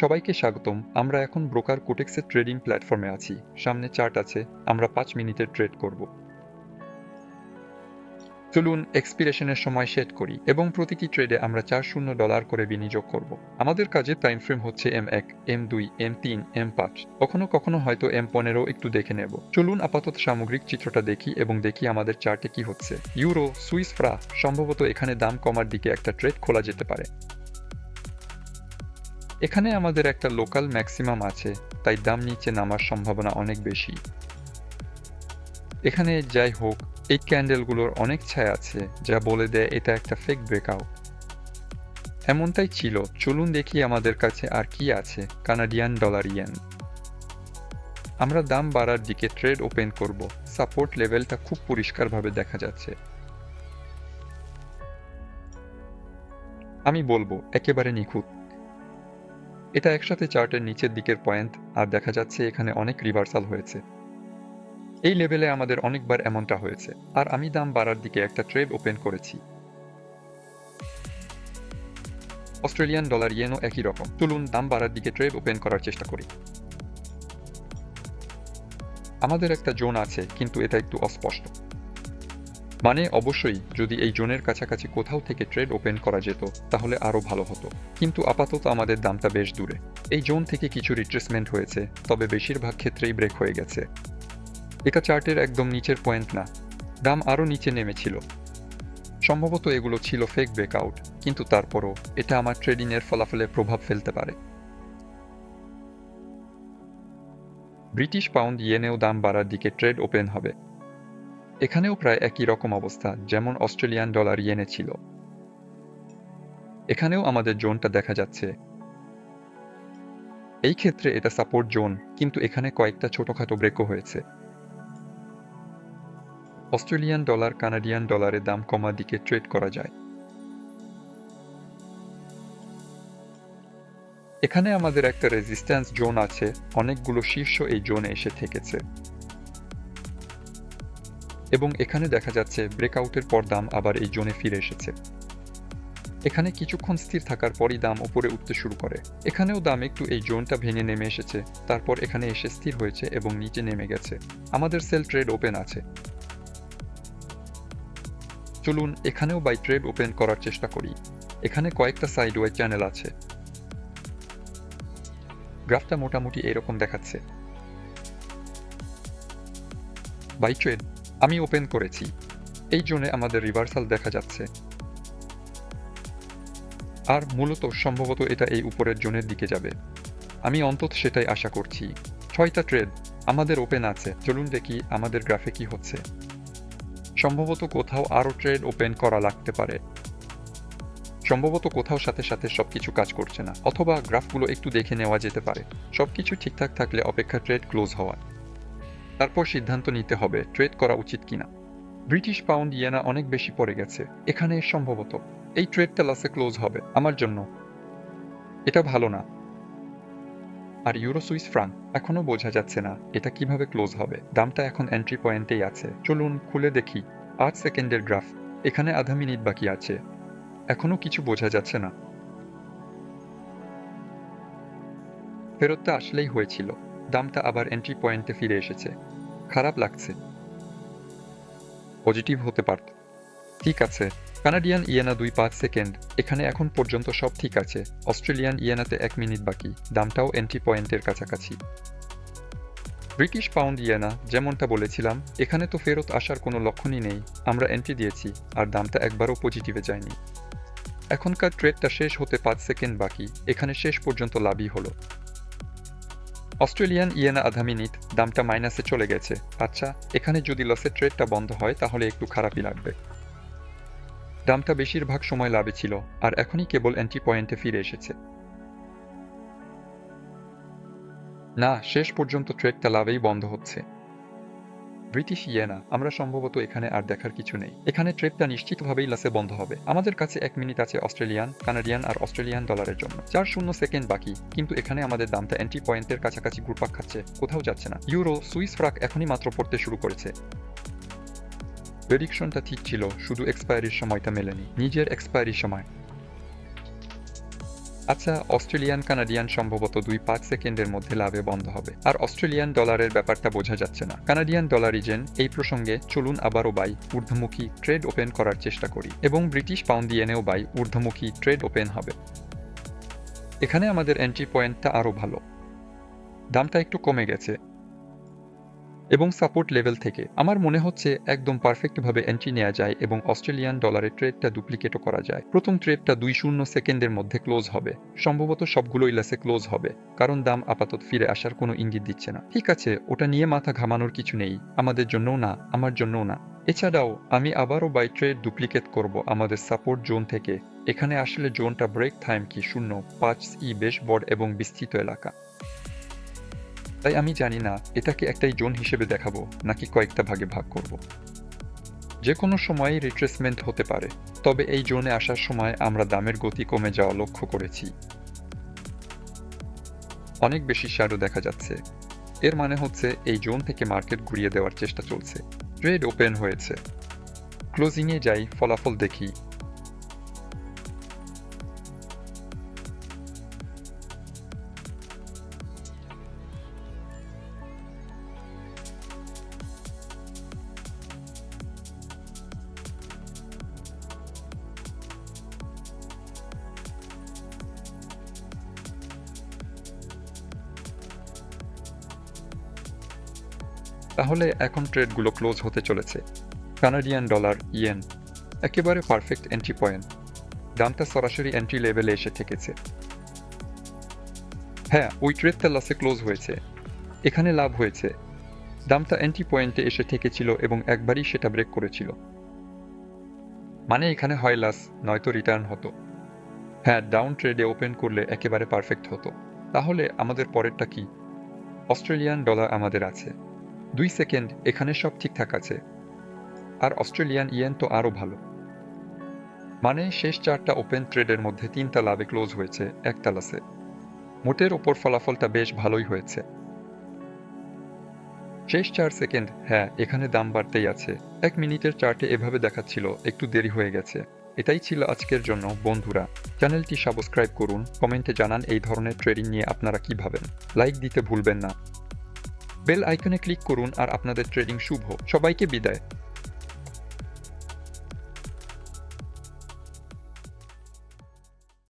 সবাইকে স্বাগতম। আমরা এখন ব্রোকার কোটেক্সের ট্রেডিং প্ল্যাটফর্মে আছি। সামনে চার্ট আছে, আমরা পাঁচ মিনিটের ট্রেড করব। চলুন এক্সপিরেশনের সময় সেট করি এবং প্রতিটি ট্রেডে আমরা চার শূন্য ডলার করে বিনিয়োগ করব। আমাদের কাজে টাইম ফ্রেম হচ্ছে এম এক এম দুই এম তিন এম পাঁচ। কখনো কখনো হয়তো এম পনেরো একটু দেখে নেব। চলুন আপাতত সামগ্রিক চিত্রটা দেখি এবং দেখি আমাদের চার্টে কি হচ্ছে। ইউরো, সুইস, ফ্রা, সম্ভবত এখানে দাম কমার দিকে একটা ট্রেড খোলা যেতে পারে। এখানে আমাদের একটা লোকাল ম্যাক্সিমাম আছে, তাই দাম নিচে নামার সম্ভাবনা অনেক বেশি। এখানে যাই হোক, এই ক্যান্ডেলগুলোর অনেক ছায়া আছে, যা বলে দেয় এটা একটা ফেক ব্রেকআউট এমনটাই ছিল, চলুন দেখি আমাদের কাছে আর কি আছে কানাডিয়ান ডলার ইয়েন আমরা দাম বাড়ার দিকে ট্রেড ওপেন করব সাপোর্ট লেভেলটা খুব পরিষ্কারভাবে দেখা যাচ্ছে। আমি বলব, একেবারে নিখুঁত। এটা একসাথে চার্টের নিচের দিকের পয়েন্ট, আর দেখা যাচ্ছে এখানে অনেক রিভার্সাল হয়েছে। এই লেভেলে আমাদের অনেকবার এমনটা হয়েছে, আর আমি দাম বাড়ার দিকে একটা ট্রেড ওপেন করেছি। অস্ট্রেলিয়ান ডলার ইয়েনও একই রকম। চলুন দাম বাড়ার দিকে ট্রেড ওপেন করার চেষ্টা করি। আমাদের একটা জোন আছে, কিন্তু এটা একটু অস্পষ্ট। মানে অবশ্যই, যদি এই জোনের কাছাকাছি কোথাও থেকে ট্রেড ওপেন করা যেত, তাহলে আরও ভালো হতো। কিন্তু আপাতত আমাদের দামটা বেশ দূরে। এই জোন থেকে কিছু রিট্রেসমেন্ট হয়েছে, তবে বেশিরভাগ ক্ষেত্রেই ব্রেক হয়ে গেছে। এটা চার্টের একদম নিচের পয়েন্ট না। দাম আরও নিচে নেমেছিল। সম্ভবত এগুলো ছিল ফেক ব্রেকআউট কিন্তু তারপরও, এটা আমার ট্রেডিংয়ের ফলাফলে প্রভাব ফেলতে পারে। ব্রিটিশ পাউন্ড ইয়েনেও দাম বাড়ার দিকে ট্রেড ওপেন হবে। এখানেও প্রায় একই রকম অবস্থা যেমন অস্ট্রেলিয়ান ডলার ইয়েনে ছিল। এখানেও আমাদের জোনটা দেখা যাচ্ছে। এই ক্ষেত্রে এটা সাপোর্ট জোন, কিন্তু এখানে কয়েকটা ছোটখাটো ব্রেকও হয়েছে। অস্ট্রেলিয়ান ডলার কানাডিয়ান ডলারের দাম কমার দিকে ট্রেড করা যায়। এখানে আমাদের একটা রেজিস্ট্যান্স জোন আছে, অনেকগুলো শীর্ষ এই জোনে এসে থেকেছে। এবং এখানে দেখা যাচ্ছে ব্রেকআউটের পর দাম আবার এই জোনে ফিরে এসেছে। এখানে কিছুক্ষণ স্থির থাকার পরই দাম উপরে উঠতে শুরু করে। এখানেও দাম একটু এই জোনটা ভেঙে নেমে এসেছে, তারপর এখানে এসে স্থির হয়েছে এবং নিচে নেমে গেছে। আমাদের সেল ট্রেড ওপেন আছে। চলুন, এখানেও বাই ট্রেড ওপেন করার চেষ্টা করি। এখানে কয়েকটা সাইড সাইডওয়ে চ্যানেল আছে। গ্রাফটা মোটামুটি এরকম দেখাচ্ছে। বাই ট্রেড আমি ওপেন করেছি। এই জোনে আমাদের রিভার্সাল দেখা যাচ্ছে। আর মূলত সম্ভবত এটা এই উপরের জোনের দিকে যাবে। আমি অন্তত সেটাই আশা করছি। ছয়টা ট্রেড আমাদের ওপেন আছে। চলুন দেখি আমাদের গ্রাফে কি হচ্ছে। সম্ভবত কোথাও আরও ট্রেড ওপেন করা লাগতে পারে। সম্ভবত কোথাও সাথে সাথে সবকিছু কাজ করছে না। অথবা গ্রাফগুলো একটু দেখে নেওয়া যেতে পারে। সবকিছু ঠিকঠাক থাকলে অপেক্ষা ট্রেড ক্লোজ হওয়া তারপর সিদ্ধান্ত নিতে হবে, ট্রেড করা উচিত কিনা। ব্রিটিশ পাউন্ড ইয়েনা অনেক বেশি পড়ে গেছে, এখানে সম্ভবত। এই ট্রেডটা লসে ক্লোজ হবে, আমার জন্য। এটা ভালো না। আর ইউরো সুইস ফ্রাঙ্ক, এখনও বোঝা যাচ্ছে না, এটা কীভাবে ক্লোজ হবে। দামটা এখন এন্ট্রি পয়েন্টেই আছে। চলুন খুলে দেখি। আট সেকেন্ডের গ্রাফ। এখানে আধা মিনিট বাকি আছে। এখনও কিছু বোঝা যাচ্ছে না। ফেরতটা আসলেই হয়েছিল। দামটা আবার এন্ট্রি পয়েন্টে ফিরে এসেছে। খারাপ লাগছে। পজিটিভ হতে পারত। ঠিক আছে কানাডিয়ান ইয়েনা দুই পাঁচ সেকেন্ড, এখানে এখন পর্যন্ত সব ঠিক আছে অস্ট্রেলিয়ান ইয়েনাতে এক মিনিট বাকি, দামটাও এন্ট্রি পয়েন্টের কাছাকাছি। ব্রিটিশ পাউন্ড ইয়েনা যেমনটা বলেছিলাম, এখানে তো ফেরত আসার কোনো লক্ষণই নেই, আমরা এন্ট্রি দিয়েছি, আর দামটা একবারও পজিটিভে যায়নি। এখনকার ট্রেডটা শেষ হতে পাঁচ সেকেন্ড বাকি, এখানে শেষ পর্যন্ত লাভই হলো। অস্ট্রেলিয়ান ইয়েনা আধা মিনিট দামটা মাইনাসে চলে গেছে। আচ্ছা এখানে যদি লসের ট্রেডটা বন্ধ হয়, তাহলে একটু খারাপই লাগবে। দামটা বেশিরভাগ সময় লাভে ছিল, আর এখনই কেবল এন্ট্রি পয়েন্টে ফিরে এসেছে। না, শেষ পর্যন্ত ট্রেকটা লাভেই বন্ধ হচ্ছে। ব্রিটিশ ইয়েনা, আমরা সম্ভবত এখানে আর দেখার কিছু নেই। এখানে ট্রেডটা নিশ্চিতভাবেই লাসে বন্ধ হবে। আমাদের কাছে এক মিনিট আছে অস্ট্রেলিয়ান, কানাডিয়ান আর অস্ট্রেলিয়ান ডলারের জন্য। চার শূন্য সেকেন্ড বাকি, কিন্তু এখানে আমাদের দামটা এন্ট্রি পয়েন্টের কাছাকাছি ঘুরপাক খাচ্ছে, কোথাও যাচ্ছে না। ইউরো, সুইস ফ্রাক এখনই মাত্র পড়তে শুরু করেছে। প্রেডিকশনটা ঠিক ছিল, শুধু এক্সপায়ারির সময়টা মেলেনি, নিজের এক্সপায়ারির সময়। আচ্ছা অস্ট্রেলিয়ান কানাডিয়ান সম্ভবত দুই পাঁচ সেকেন্ডের মধ্যে লাভে বন্ধ হবে। আর অস্ট্রেলিয়ান ডলারের ব্যাপারটা বোঝা যাচ্ছে না। কানাডিয়ান ডলার ইজেন এই প্রসঙ্গে চলুন আবারও বাই ঊর্ধ্বমুখী ট্রেড ওপেন করার চেষ্টা করি এবং ব্রিটিশ পাউন্ড ইয়েনেও বাই ঊর্ধ্বমুখী ট্রেড ওপেন হবে। এখানে আমাদের এন্ট্রি পয়েন্টটা আরও ভালো। দামটা একটু কমে গেছে। এবং সাপোর্ট লেভেল থেকে। আমার মনে হচ্ছে একদম পারফেক্টভাবে এন্ট্রি নেওয়া যায় এবং অস্ট্রেলিয়ান ডলারের ট্রেডটা ডুপ্লিকেটও করা যায়। প্রথম ট্রেডটা দুই শূন্য সেকেন্ডের মধ্যে ক্লোজ হবে। সম্ভবত সবগুলোই লেসে ক্লোজ হবে। কারণ দাম আপাতত ফিরে আসার কোনো ইঙ্গিত দিচ্ছে না। ঠিক আছে, ওটা নিয়ে মাথা ঘামানোর কিছু নেই। আমাদের জন্যও না, আমার জন্যও না। এছাড়াও, আমি আবারও বাই ট্রেড ডুপ্লিকেট করব আমাদের সাপোর্ট জোন থেকে। এখানে আসলে জোনটা ব্রেক টাইম কি? শূন্য, পাঁচ ই বেশ বড় এবং বিস্তৃত এলাকা। তাই আমি জানি না, এটাকে একটাই জোন হিসেবে দেখাবো, নাকি কয়েকটা ভাগে ভাগ করব। যে কোনো সময় রিট্রেসমেন্ট হতে পারে, তবে এই জোনে আসার সময় আমরা দামের গতি কমে যাওয়া লক্ষ্য করেছি। অনেক বেশি শ্যাডো দেখা যাচ্ছে। এর মানে হচ্ছে, এই জোন থেকে মার্কেট ঘুরিয়ে দেওয়ার চেষ্টা চলছে। ট্রেড ওপেন হয়েছে। ক্লোজিংয়ে যাই, ফলাফল দেখি। তাহলে এখন ট্রেডগুলো ক্লোজ হতে চলেছে। কানাডিয়ান ডলার, ইয়েন, একেবারে পারফেক্ট এন্ট্রি পয়েন্ট দামটা সরাসরি এন্ট্রি লেভেলে এসে ঠেকেছে হ্যাঁ ওই ট্রেডটা লসে ক্লোজ হয়েছে। এখানে লাভ হয়েছে। দামটা এন্ট্রি পয়েন্টে এসে ঠেকেছিল এবং একবারই সেটা ব্রেক করেছিল। মানে এখানে হয় লাস নয়তো রিটার্ন হতো। হ্যাঁ ডাউন ট্রেডে ওপেন করলে একেবারে পারফেক্ট হতো। তাহলে আমাদের পরেরটা কি? অস্ট্রেলিয়ান ডলার আমাদের আছে। দুই সেকেন্ড, এখানে সব ঠিকঠাক আছে। আর অস্ট্রেলিয়ান ইয়েন তো আরও ভালো। মানে শেষ চারটা ওপেন ট্রেডের মধ্যে তিনটা লাভে ক্লোজ হয়েছে, একটা লাসে। মোটের ওপর ফলাফলটা বেশ ভালোই হয়েছে। শেষ চার সেকেন্ড হ্যাঁ এখানে দাম বাড়তেই আছে। এক মিনিটের চার্টে এভাবে দেখাচ্ছিল, একটু দেরি হয়ে গেছে। এটাই ছিল আজকের জন্য, বন্ধুরা। চ্যানেলটি সাবস্ক্রাইব করুন, কমেন্টে জানান এই ধরনের ট্রেডিং নিয়ে আপনারা কি ভাবেন। লাইক দিতে ভুলবেন না। বেল আইকনে ক্লিক করুন আর আপনাদের ট্রেডিং শুভ। সবাইকে বিদায়।